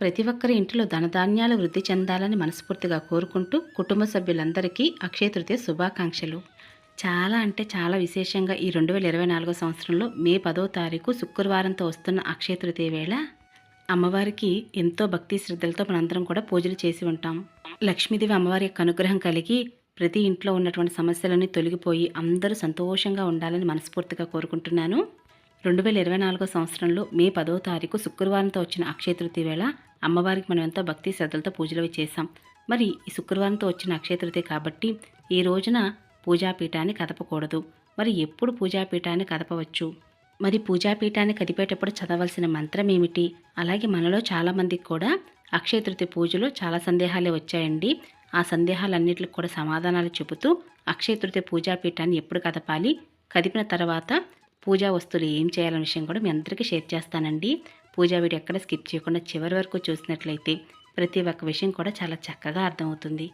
ప్రతి ఒక్కరి ఇంటిలో ధనధాన్యాలు వృద్ధి చెందాలని మనస్ఫూర్తిగా కోరుకుంటూ కుటుంబ సభ్యులందరికీ అక్షయ తృతీయ శుభాకాంక్షలు. చాలా అంటే చాలా విశేషంగా ఈ రెండు వేల ఇరవై నాలుగో సంవత్సరంలో మే పదో తారీఖు శుక్రవారంతో వస్తున్న అక్షయ తృతీయ వేళ అమ్మవారికి ఎంతో భక్తి శ్రద్ధలతో మనందరం కూడా పూజలు చేసి ఉంటాం. లక్ష్మీదేవి అమ్మవారి యొక్క అనుగ్రహం కలిగి ప్రతి ఇంట్లో ఉన్నటువంటి సమస్యలన్నీ తొలగిపోయి అందరూ సంతోషంగా ఉండాలని మనస్ఫూర్తిగా కోరుకుంటున్నాను. రెండు వేల ఇరవై నాలుగో సంవత్సరంలో మే పదో తారీఖు శుక్రవారంతో వచ్చిన అక్షయ తృతీయ వేళ అమ్మవారికి మనం ఎంతో భక్తి శ్రద్ధలతో పూజలు చేశాం. మరి ఈ శుక్రవారంతో వచ్చిన అక్షయతృతి కాబట్టి ఈ రోజున పూజాపీఠాన్ని కదపకూడదు. మరి ఎప్పుడు పూజాపీఠాన్ని కదపవచ్చు? మరి పూజాపీఠాన్ని కదిపేటప్పుడు చదవలసిన మంత్రం ఏమిటి? అలాగే మనలో చాలామందికి కూడా అక్షయ తృతీయ పూజలో చాలా సందేహాలే వచ్చాయండి. ఆ సందేహాలన్నింటికి కూడా సమాధానాలు చెబుతూ అక్షయతృతి పూజాపీఠాన్ని ఎప్పుడు కదపాలి? కదిపిన తర్వాత పూజా వస్తువులు ఏం చేయాలనే విషయం కూడా మీ అందరికీ షేర్ చేస్తానండి. పూజా వీడియో ఎక్కడ స్కిప్ చేయకుండా చివరి వరకు చూసినట్లయితే ప్రతి ఒక్క విషయం కూడా చాలా చక్కగా అర్థమవుతుంది.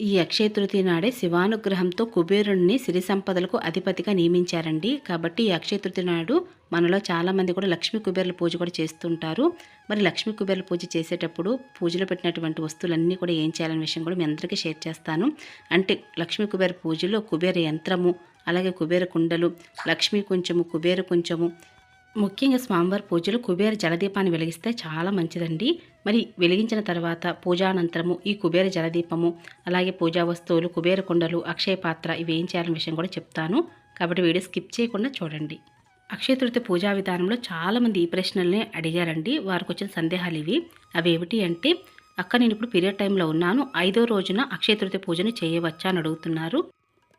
ఈ అక్షయ తృతీయ నాడే శివానుగ్రహంతో కుబేరుణ్ణి సిరి సంపదలకు అధిపతిగా నియమించారండి. కాబట్టి ఈ అక్షయ తృతీయ నాడు మనలో చాలామంది కూడా లక్ష్మీ కుబేరుల పూజ కూడా చేస్తుంటారు. మరి లక్ష్మీ కుబేరుల పూజ చేసేటప్పుడు పూజలో పెట్టినటువంటి వస్తువులన్నీ కూడా ఏం చేయాలనే విషయం కూడా మీ అందరికీ షేర్ చేస్తాను. అంటే లక్ష్మీ కుబేర పూజలో కుబేర యంత్రము అలాగే కుబేర కుండలు లక్ష్మీ కొంచెము కుబేర కొంచెము ముఖ్యంగా స్వామివారి పూజలు కుబేర జలదీపాన్ని వెలిగిస్తే చాలా మంచిదండి. మరి వెలిగించిన తర్వాత పూజానంతరము ఈ కుబేర జలదీపము అలాగే పూజా వస్తువులు కుబేర కుండలు అక్షయ పాత్ర ఇవి ఏం చేయాలనే విషయం కూడా చెప్తాను. కాబట్టి వీడియో స్కిప్ చేయకుండా చూడండి. అక్షయ తృతీయ పూజా విధానంలో చాలామంది ఈ ప్రశ్నల్ని అడిగారండి. వారికి వచ్చిన సందేహాలు ఇవి. అవి ఏమిటి అంటే అక్క నేను ఇప్పుడు పీరియడ్ టైంలో ఉన్నాను. ఐదో రోజున అక్షయ తృతీయ పూజను చేయవచ్చా? అని అడుగుతున్నారు.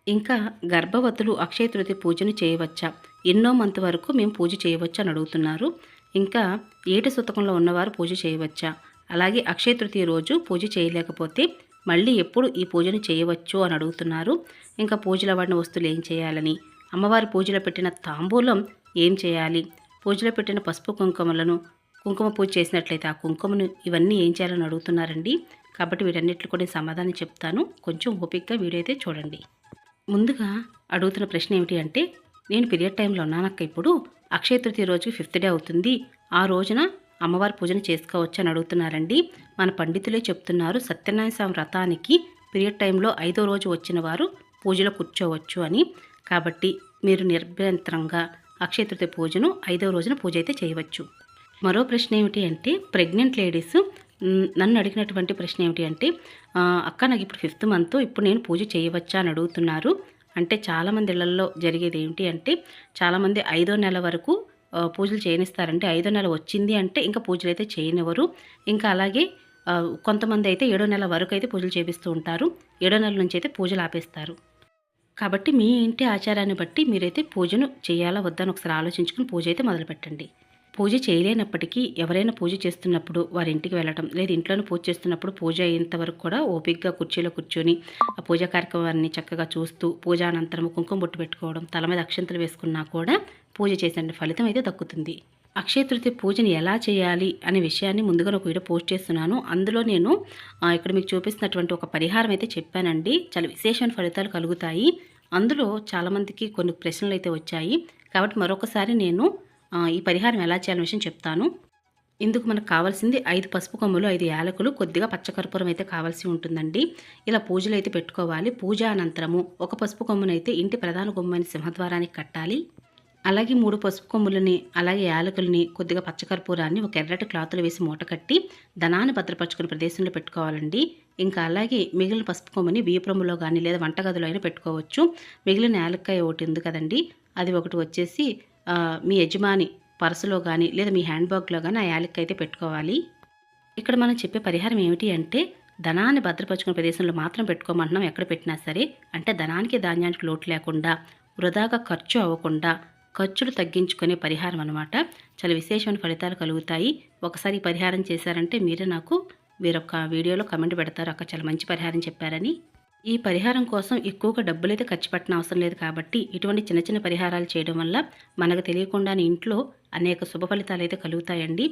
ఇంకా గర్భవతులు అక్షయ తృతీయ పూజను చేయవచ్చా? ఎన్నో మంత్ వరకు మేము పూజ చేయవచ్చు అని అడుగుతున్నారు. ఇంకా ఏటి సుతకంలో ఉన్నవారు పూజ చేయవచ్చా? అలాగే అక్షయ తృతీయ రోజు పూజ చేయలేకపోతే మళ్ళీ ఎప్పుడు ఈ పూజను చేయవచ్చు అని అడుగుతున్నారు. ఇంకా పూజల వాడిన వస్తువులు ఏం చేయాలని? అమ్మవారి పూజలో పెట్టిన తాంబూలం ఏం చేయాలి? పూజలో పెట్టిన పసుపు కుంకుమలను కుంకుమ పూజ చేసినట్లయితే ఆ కుంకుమను ఇవన్నీ ఏం చేయాలని అడుగుతున్నారండి? కాబట్టి వీటన్నిటిని కూడా సమాధానం చెప్తాను. కొంచెం ఓపికగా వీడియో అయితే చూడండి. ముందుగా అడుగుతున్న ప్రశ్న ఏమిటి అంటే నేను పీరియడ్ టైంలో ఉన్నానక్క ఇప్పుడు. అక్షయ తృతీయ రోజుకి ఫిఫ్త్ డే అవుతుంది. ఆ రోజున అమ్మవారి పూజను చేసుకోవచ్చు అని అడుగుతున్నారండి. మన పండితులే చెప్తున్నారు సత్యనారాయణ స్వామి వ్రతానికి పీరియడ్ టైంలో ఐదో రోజు వచ్చిన వారు పూజలో కూర్చోవచ్చు అని. కాబట్టి మీరు నిర్భయంత్రంగా అక్షయ తృతీయ పూజను ఐదో రోజున పూజ అయితే చేయవచ్చు. మరో ప్రశ్న ఏమిటి అంటే ప్రెగ్నెంట్ లేడీస్ నన్ను అడిగినటువంటి ప్రశ్న ఏమిటి అంటే అక్క నాకు ఇప్పుడు ఫిఫ్త్ మంత్ ఇప్పుడు నేను పూజ చేయవచ్చా? అని అడుగుతున్నారు. అంటే చాలామంది ఇళ్ళలో జరిగేది ఏంటి అంటే చాలామంది ఐదో నెల వరకు పూజలు చేయనిస్తారంటే ఐదో నెల వచ్చింది అంటే ఇంకా పూజలు అయితే చేయనివ్వరు. ఇంకా అలాగే కొంతమంది అయితే ఏడో నెల వరకు అయితే పూజలు చేపిస్తూ ఉంటారు. ఏడో నెల నుంచి అయితే పూజలు ఆపేస్తారు. కాబట్టి మీ ఇంటి ఆచారాన్ని బట్టి మీరైతే పూజను చేయాలా వద్దని ఒకసారి ఆలోచించుకుని పూజ అయితే మొదలుపెట్టండి. పూజ చేయలేనప్పటికీ ఎవరైనా పూజ చేస్తున్నప్పుడు వారి ఇంటికి వెళ్ళడం లేదా ఇంట్లోనే పూజ చేస్తున్నప్పుడు పూజ అయ్యేంత వరకు కూడా ఓపికగా కుర్చీలో కూర్చొని ఆ పూజా కార్యక్రమాన్ని చక్కగా చూస్తూ పూజ అనంతరం కుంకుమ బొట్టు పెట్టుకోవడం తల మీద అక్షంతలు వేసుకున్నా కూడా పూజ చేసిన ఫలితం అయితే దక్కుతుంది. అక్షయ తృతీయ పూజని ఎలా చేయాలి అనే విషయాన్ని ముందుగా ఒక వీడియో పోస్ట్ చేస్తున్నాను. అందులో నేను ఇక్కడ మీకు చూపిస్తున్నటువంటి ఒక పరిహారం అయితే చెప్పానండి. చాలా విశేషమైన ఫలితాలు కలుగుతాయి. అందులో చాలామందికి కొన్ని ప్రశ్నలు అయితే వచ్చాయి. కాబట్టి మరొకసారి నేను ఈ పరిహారం ఎలా చేయాలని విషయం చెప్తాను. ఇందుకు మనకు కావాల్సింది ఐదు పసుపు కొమ్ములు ఐదు యాలకులు కొద్దిగా పచ్చకర్పూరం అయితే కావాల్సి ఉంటుందండి. ఇలా పూజలు అయితే పెట్టుకోవాలి. పూజ అనంతరము ఒక పసుపు కొమ్మునైతే ఇంటి ప్రధాన కొమ్మని సింహద్వారానికి కట్టాలి. అలాగే మూడు పసుపు కొమ్ములని అలాగే యాలకులని కొద్దిగా పచ్చకర్పూరాన్ని ఒక ఎర్రటి క్లాతులు వేసి మూట కట్టి ధనాన్ని భద్రపరచుకునే ప్రదేశంలో పెట్టుకోవాలండి. ఇంకా అలాగే మిగిలిన పసుపు కొమ్మని బియ్యప్రొమ్ములో కానీ లేదా వంటగదిలో అయినా పెట్టుకోవచ్చు. మిగిలిన యాలక్కాయ ఒకటి ఉంది కదండి. అది ఒకటి వచ్చేసి మీ యజమాని పర్సులో కానీ లేదా మీ హ్యాండ్ బ్యాగ్లో కానీ ఆ యాలక్కాయ అయితే పెట్టుకోవాలి. ఇక్కడ మనం చెప్పే పరిహారం ఏమిటి అంటే ధనాన్ని భద్రపరుచుకునే ప్రదేశంలో మాత్రం పెట్టుకోమంటున్నాం ఎక్కడ పెట్టినా సరే. అంటే ధనానికి ధాన్యానికి లోటు లేకుండా వృధాగా ఖర్చు అవ్వకుండా ఖర్చులు తగ్గించుకునే పరిహారం అనమాట చాలా విశేషమైన ఫలితాలు కలుగుతాయి. ఒకసారి పరిహారం చేశారంటే మీరే నాకు వేరొక వీడియోలో కమెంట్ పెడతారు. అక్క చాలా మంచి పరిహారం చెప్పారని. ఈ పరిహారం కోసం ఎక్కువగా డబ్బులైతే ఖర్చు పెట్టిన అవసరం లేదు కాబట్టి ఇటువంటి చిన్న చిన్న పరిహారాలు చేయడం వల్ల మనకు తెలియకుండానే ఇంట్లో అనేక శుభ ఫలితాలు అయితే కలుగుతాయండి.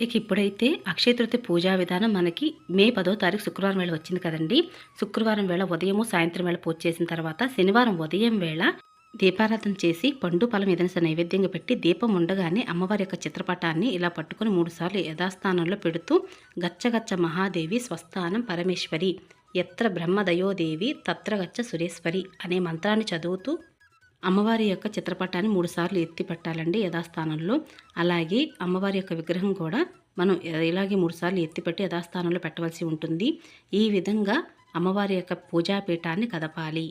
ఇక ఇప్పుడైతే అక్షయ తృతీయ పూజా విధానం మనకి మే పదో తారీఖు శుక్రవారం వేళ వచ్చింది కదండి. శుక్రవారం వేళ ఉదయము సాయంత్రం వేళ పూజ చేసిన తర్వాత శనివారం ఉదయం వేళ దీపారాధన చేసి పండు ఫలం ఏదైనా నైవేద్యంగా పెట్టి దీపం ఉండగానే అమ్మవారి యొక్క చిత్రపటాన్ని ఇలా పట్టుకొని మూడుసార్లు యథాస్థానంలో పెడుతూ గచ్చగచ్చ మహాదేవి స్వస్థానం పరమేశ్వరి ఎత్ర బ్రహ్మదయోదేవి తత్రగచ్చ సురేశ్వరి అనే మంత్రాన్ని చదువుతూ అమ్మవారి యొక్క చిత్రపటాన్ని మూడుసార్లు ఎత్తి పెట్టాలండి యథాస్థానంలో. అలాగే అమ్మవారి యొక్క విగ్రహం కూడా మనం ఇలాగే మూడుసార్లు ఎత్తిపెట్టి యథాస్థానంలో పెట్టవలసి ఉంటుంది. ఈ విధంగా అమ్మవారి యొక్క పూజాపీఠాన్ని కదపాలి.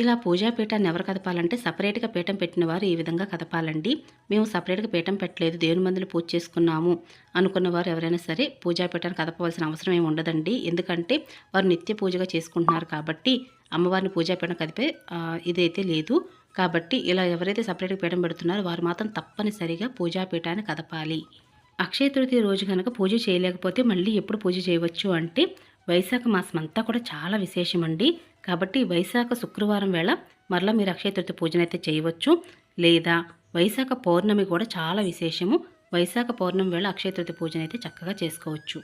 ఇలా పూజాపీఠాన్ని ఎవరు కదపాలంటే సపరేట్గా పీఠం పెట్టిన వారు ఈ విధంగా కదపాలండి. మేము సపరేట్గా పీఠం పెట్టలేదు దేవుని మందులు పూజ చేసుకున్నాము అనుకున్న వారు ఎవరైనా సరే పూజాపీఠాన్ని కదపవలసిన అవసరం ఏమి ఉండదండి. ఎందుకంటే వారు నిత్య పూజగా చేసుకుంటున్నారు కాబట్టి అమ్మవారిని పూజాపీఠం కదిపే ఇదైతే లేదు. కాబట్టి ఇలా ఎవరైతే సపరేట్గా పీఠం పెడుతున్నారో వారు మాత్రం తప్పనిసరిగా పూజాపీఠాన్ని కదపాలి. అక్షయ తృతీయ రోజు కనుక పూజ చేయలేకపోతే మళ్ళీ ఎప్పుడు పూజ చేయవచ్చు అంటే వైశాఖ మాసం అంతా కూడా చాలా విశేషమండి. కాబట్టి వైశాఖ శుక్రవారం వేళ మరలా మీరు అక్షయ తృతీయ పూజనైతే చేయవచ్చు. లేదా వైశాఖ పౌర్ణమి కూడా చాలా విశేషము. వైశాఖ పౌర్ణమి వేళ అక్షయ తృతీయ పూజనైతే చక్కగా చేసుకోవచ్చు.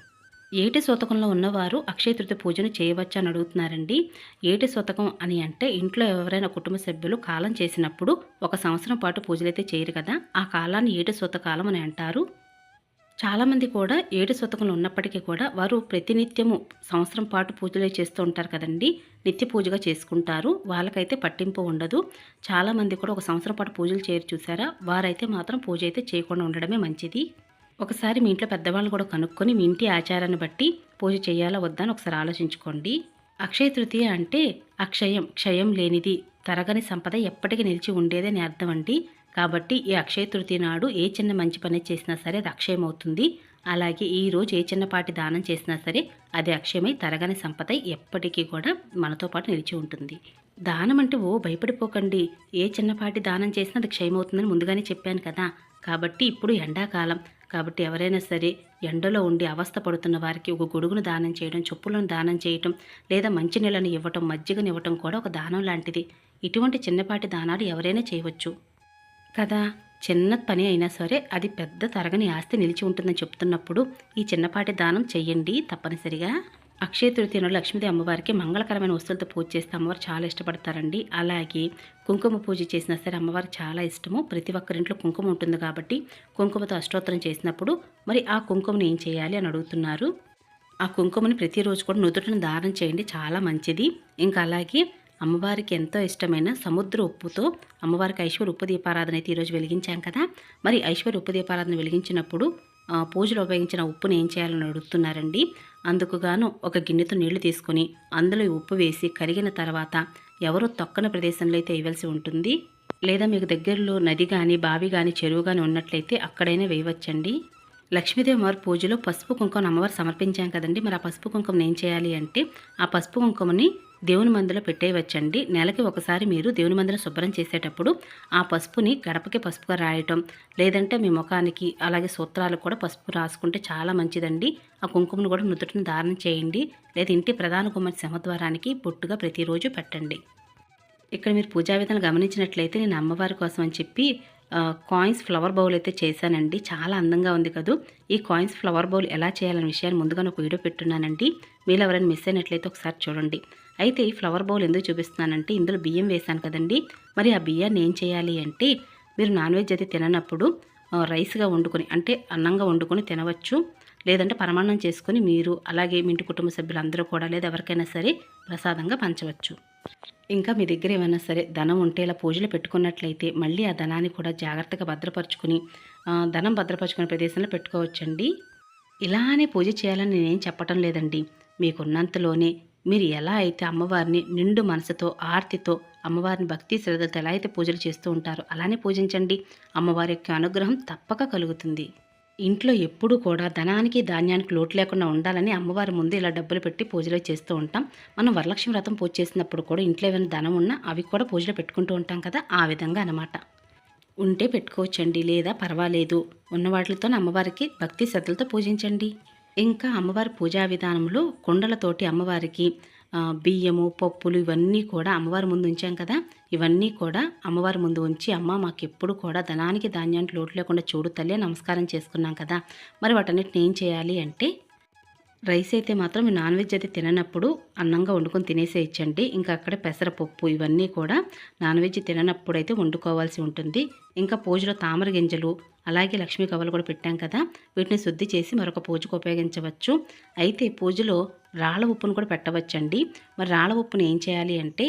ఏటి శోతకంలో ఉన్నవారు అక్షయ తృతీయ పూజను చేయవచ్చు అని అడుగుతున్నారండి. ఏటి శోతకం అని అంటే ఇంట్లో ఎవరైనా కుటుంబ సభ్యులు కాలం చేసినప్పుడు ఒక సంవత్సరం పాటు పూజలైతే చేయరు కదా. ఆ కాలాన్ని ఏటి శోతకాలం అని అంటారు? చాలామంది కూడా ఏడు శతకంలో ఉన్నప్పటికీ కూడా వారు ప్రతినిత్యము సంవత్సరం పాటు పూజలే చేస్తూ ఉంటారు కదండి. నిత్య పూజగా చేసుకుంటారు. వాళ్ళకైతే పట్టింపు ఉండదు. చాలామంది కూడా ఒక సంవత్సరం పాటు పూజలు చేయరు చూసారా? వారైతే మాత్రం పూజ అయితే చేయకుండా ఉండడమే మంచిది. ఒకసారి మీ ఇంట్లో పెద్దవాళ్ళు కూడా కనుక్కొని మీ ఇంటి ఆచారాన్ని బట్టి పూజ చేయాలా వద్దా అని ఒకసారి ఆలోచించుకోండి. అక్షయ తృతీయ అంటే అక్షయం క్షయం లేనిది తరగని సంపద ఎప్పటికీ నిలిచి ఉండేదని అర్థం అండి. కాబట్టి ఈ అక్షయ తృతీయ నాడు ఏ చిన్న మంచి పని చేసినా సరే అది అక్షయం అవుతుంది అలాగే ఈ రోజు ఏ చిన్నపాటి దానం చేసినా సరే అది అక్షయమై తరగని సంపద ఎప్పటికీ కూడా మనతో పాటు నిలిచి ఉంటుంది. దానం అంటే ఓ భయపడిపోకండి. ఏ చిన్నపాటి దానం చేసినా అది క్షయమవుతుందని ముందుగానే చెప్పాను కదా. కాబట్టి ఇప్పుడు ఎండాకాలం. కాబట్టి ఎవరైనా సరే ఎండలో ఉండి అవస్థ పడుతున్న వారికి ఒక గొడుగును దానం చేయడం చెప్పులను దానం చేయటం లేదా మంచి నీళ్ళను ఇవ్వటం మజ్జిగను ఇవ్వటం కూడా ఒక దానం లాంటిది. ఇటువంటి చిన్నపాటి దానాలు ఎవరైనా చేయవచ్చు. కదా? చిన్న పని అయినా సరే అది పెద్ద తరగని ఆస్తి నిలిచి ఉంటుందని చెప్తున్నప్పుడు ఈ చిన్నపాటి దానం చెయ్యండి తప్పనిసరిగా. అక్షయ తృతీయ నాడు లక్ష్మీదేవి అమ్మవారికి మంగళకరమైన వస్తువులతో పూజ చేస్తే అమ్మవారు చాలా ఇష్టపడతారండి. అలాగే కుంకుమ పూజ చేసినా సరే అమ్మవారికి చాలా ఇష్టము. ప్రతి ఒక్కరింట్లో కుంకుమ ఉంటుంది కాబట్టి కుంకుమతో అష్టోత్తరం చేసినప్పుడు మరి ఆ కుంకుమని ఏం చేయాలి అని అడుగుతున్నారు. ఆ కుంకుమని ప్రతిరోజు కూడా నుదుటిని దానం చేయండి చాలా మంచిది. ఇంకా అలాగే అమ్మవారికి ఎంతో ఇష్టమైన సముద్ర ఉప్పుతో అమ్మవారికి ఐశ్వర్య ఉప్పు దీపారాధన అయితే ఈరోజు వెలిగించాం కదా. మరి ఐశ్వర్య ఉప్పు దీపారాధన వెలిగించినప్పుడు పూజలో ఉపయోగించిన ఉప్పుని ఏం చేయాలని అడుగుతున్నారండి? అందుకు గాను ఒక గిన్నెతో నీళ్ళు తీసుకొని అందులో ఉప్పు వేసి కరిగిన తర్వాత ఎవరు తొక్కని ప్రదేశంలో అయితే వేయవలసి ఉంటుంది. లేదా మీకు దగ్గరలో నది కానీ బావి కానీ చెరువు కానీ ఉన్నట్లయితే అక్కడైనా వేయవచ్చండి. లక్ష్మీదేవి అమ్మవారి పూజలో పసుపు కుంకుమను అమ్మవారు సమర్పించాం కదండి. మరి ఆ పసుపు కుంకుమను ఏం చేయాలి అంటే ఆ పసుపు కుంకుమని దేవుని మందులో పెట్టేయవచ్చండి. నెలకి ఒకసారి మీరు దేవుని మందులో శుభ్రం చేసేటప్పుడు ఆ పసుపుని గడపకి పసుపుగా రాయటం లేదంటే మీ ముఖానికి అలాగే సూత్రాలు కూడా పసుపు రాసుకుంటే చాలా మంచిదండి. ఆ కుంకుమను కూడా నుదుటిని ధారణ చేయండి. లేదా ఇంటి ప్రధాన కుమారి సింహద్వారానికి బొట్టుగా ప్రతిరోజు పెట్టండి. ఇక్కడ మీరు పూజా విధానం గమనించినట్లయితే నేను అమ్మవారి కోసం అని చెప్పి కాయిన్స్ ఫ్లవర్ బౌల్ అయితే చేశానండి. చాలా అందంగా ఉంది కదూ. ఈ కాయిన్స్ ఫ్లవర్ బౌల్ ఎలా చేయాలనే విషయాన్ని ముందుగా ఒక వీడియో పెట్టున్నానండి. మీరు ఎవరైనా మిస్ అయినట్లయితే ఒకసారి చూడండి. అయితే ఈ ఫ్లవర్ బౌల్ ఎందుకు చూపిస్తున్నానంటే ఇందులో బియ్యం వేశాను కదండి. మరి ఆ బియ్యాన్ని ఏం చేయాలి అంటే మీరు నాన్ వెజ్ అయితే తిననప్పుడు రైస్గా వండుకొని అంటే అన్నంగా వండుకొని తినవచ్చు. లేదంటే పరమాన్నం చేసుకొని మీరు అలాగే మీ ఇంటి కుటుంబ సభ్యులందరూ కూడా లేదా ఎవరికైనా సరే ప్రసాదంగా పంచవచ్చు. ఇంకా మీ దగ్గర ఏమైనా సరే ధనం ఉంటే ఇలా పూజలు పెట్టుకున్నట్లయితే మళ్ళీ ఆ ధనాన్ని కూడా జాగ్రత్తగా భద్రపరుచుకుని ధనం భద్రపరుచుకునే ప్రదేశంలో పెట్టుకోవచ్చండి. ఇలానే పూజ చేయాలని నేనేం చెప్పటం లేదండి. మీకున్నంతలోనే మీరు ఎలా అయితే అమ్మవారిని నిండు మనసుతో ఆర్తితో అమ్మవారిని భక్తి శ్రద్ధతో ఎలా అయితే పూజలు చేస్తూ ఉంటారో అలానే పూజించండి. అమ్మవారి యొక్క అనుగ్రహం తప్పక కలుగుతుంది. ఇంట్లో ఎప్పుడూ కూడా ధనానికి ధాన్యానికి లోటు లేకుండా ఉండాలని అమ్మవారి ముందు ఇలా డబ్బులు పెట్టి పూజలు చేస్తూ ఉంటాం. మనం వరలక్ష్మి వ్రతం పూజ చేసినప్పుడు కూడా ఇంట్లో ఏమైనా ధనం ఉన్నా అవి కూడా పూజలు పెట్టుకుంటూ ఉంటాం కదా ఆ విధంగా అన్నమాట. ఉంటే పెట్టుకోవచ్చండి. లేదా పర్వాలేదు. ఉన్న వాటితోనే అమ్మవారికి భక్తి శ్రద్ధలతో పూజించండి. ఇంకా అమ్మవారి పూజా విధానంలో కుండలతోటి అమ్మవారికి బియ్యము పప్పులు ఇవన్నీ కూడా అమ్మవారి ముందు ఉంచాం కదా. ఇవన్నీ కూడా అమ్మవారి ముందు ఉంచి అమ్మ మాకు ఎప్పుడు కూడా ధనానికి ధాన్యానికి లోటు లేకుండా చూడు తల్లి నమస్కారం చేసుకున్నాం కదా. మరి వాటన్నిటిని ఏం చేయాలి అంటే రైస్ అయితే మాత్రం మీరు నాన్ వెజ్ అయితే తిననప్పుడు అన్నంగా వండుకొని తినేసేయచ్చండి ఇంకా అక్కడే పెసరపప్పు ఇవన్నీ కూడా నాన్ వెజ్ తిననప్పుడు అయితే వండుకోవాల్సి ఉంటుంది. ఇంకా పూజలో తామర గింజలు అలాగే లక్ష్మీ కవ్వలు కూడా పెట్టాం కదా వీటిని శుద్ధి చేసి మరొక పూజకు ఉపయోగించవచ్చు. అయితే పూజలో రాళ్ళ ఉప్పును కూడా పెట్టవచ్చండి. మరి రాళ్ళ ఉప్పును ఏం చేయాలి అంటే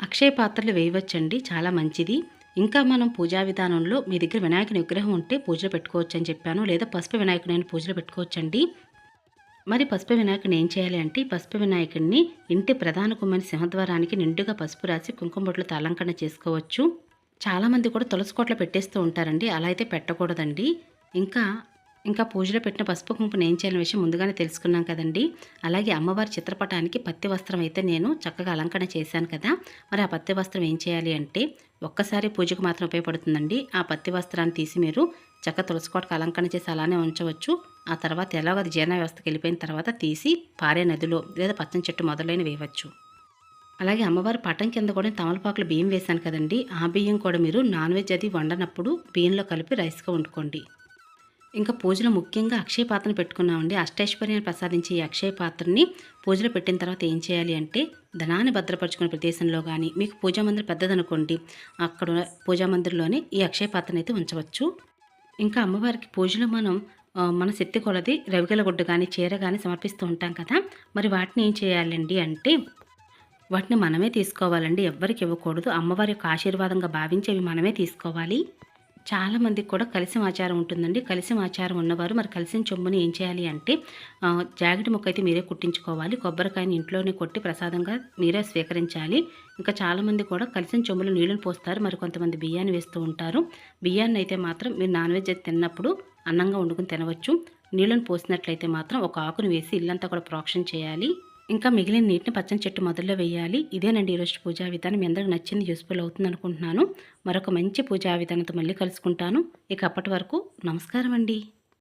అక్షయ పాత్రలు వేయవచ్చండి చాలా మంచిది. ఇంకా మనం పూజా విధానంలో మీ దగ్గర వినాయకుని విగ్రహం ఉంటే పూజలో పెట్టుకోవచ్చు అని చెప్పాను లేదా పసుపు వినాయకుడైన పూజలో పెట్టుకోవచ్చండి. మరి పసుపు వినాయకుడిని ఏం చేయాలి అంటే పసుపు వినాయకుడిని ఇంటి ప్రధాన కుమ్మని సింహద్వారానికి నిండుగా పసుపు రాసి కుంకుమ బొట్లతో అలంకరణ చేసుకోవచ్చు. చాలామంది కూడా తులసి కోట్ల పెట్టేస్తూ ఉంటారండి. అలా అయితే పెట్టకూడదండి. ఇంకా ఇంకా పూజలో పెట్టిన పసుపు కుంకుమను ఏం చేయాలనే విషయం ముందుగానే తెలుసుకున్నాం కదండి. అలాగే అమ్మవారి చిత్రపటానికి పత్తి వస్త్రం అయితే నేను చక్కగా అలంకరణ చేశాను కదా. మరి ఆ పత్తి వస్త్రం ఏం చేయాలి అంటే ఒక్కసారి పూజకు మాత్రం ఉపయోగపడుతుందండి. ఆ పత్తి వస్త్రాన్ని తీసి మీరు చక్క తులసికోటకు అలంకరణ చేసి అలానే ఉంచవచ్చు. ఆ తర్వాత ఎలాగో అది జీర్ణ వ్యవస్థకి వెళ్ళిపోయిన తర్వాత తీసి పారే నదిలో లేదా పచ్చని చెట్టు మొదలైన వేయవచ్చు. అలాగే అమ్మవారి పటం కింద కూడా తమలపాకులు బియ్యం వేశాను కదండి. ఆ బియ్యం కూడా మీరు నాన్ వెజ్ అది వండనప్పుడు బియ్యంలో కలిపి రైస్గా వండుకోండి. ఇంకా పూజలో ముఖ్యంగా అక్షయ పాత్రను పెట్టుకున్నామండి. అష్టైశ్వర్యాన్ని ప్రసాదించే ఈ అక్షయ పాత్రని పూజలో పెట్టిన తర్వాత ఏం చేయాలి అంటే ధనాన్ని భద్రపరచుకునే ప్రదేశంలో కానీ మీకు పూజా మందిరం పెద్దదనుకోండి. అక్కడ పూజా మందిరంలోనే ఈ అక్షయ పాత్రను అయితే ఉంచవచ్చు. ఇంకా అమ్మవారికి పూజలో మనం మన శక్తి కొలది రవికల గుడ్డు కానీ చీర కానీ సమర్పిస్తూ ఉంటాం కదా. మరి వాటిని ఏం చేయాలండి అంటే వాటిని మనమే తీసుకోవాలండి. ఎవ్వరికి ఇవ్వకూడదు. అమ్మవారి యొక్క ఆశీర్వాదంగా భావించేవి మనమే తీసుకోవాలి. చాలామందికి కూడా కలిసి ఆచారం ఉంటుందండి. కలిసి ఆచారం ఉన్నవారు మరి కలిసిన చెంబుని ఏం చేయాలి అంటే జాగిటి మొక్క అయితే మీరే కుట్టించుకోవాలి. కొబ్బరికాయని ఇంట్లోనే కొట్టి ప్రసాదంగా మీరే స్వీకరించాలి. ఇంకా చాలామంది కూడా కలిసిన చెంబులో నీళ్ళని పోస్తారు. మరి కొంతమంది బియ్యాన్ని వేస్తూ ఉంటారు. బియ్యాన్ని అయితే మాత్రం మీరు నాన్ వెజ్ అయితే తిన్నప్పుడు అన్నంగా వండుకుని తినవచ్చు. నీళ్ళను పోసినట్లయితే మాత్రం ఒక ఆకును వేసి ఇల్లంతా కూడా ప్రోక్షణ చేయాలి. ఇంకా మిగిలిన నీటిని పచ్చని చెట్టు మొదల్లో వేయాలి. ఇదేనండి ఈరోజు పూజా విధానం. మీ అందరికి నచ్చింది యూస్ఫుల్ అవుతుంది అనుకుంటున్నాను. మరొక మంచి పూజా విధానంతో మళ్ళీ కలుసుకుంటాను. ఇక అప్పటి వరకు నమస్కారం అండి.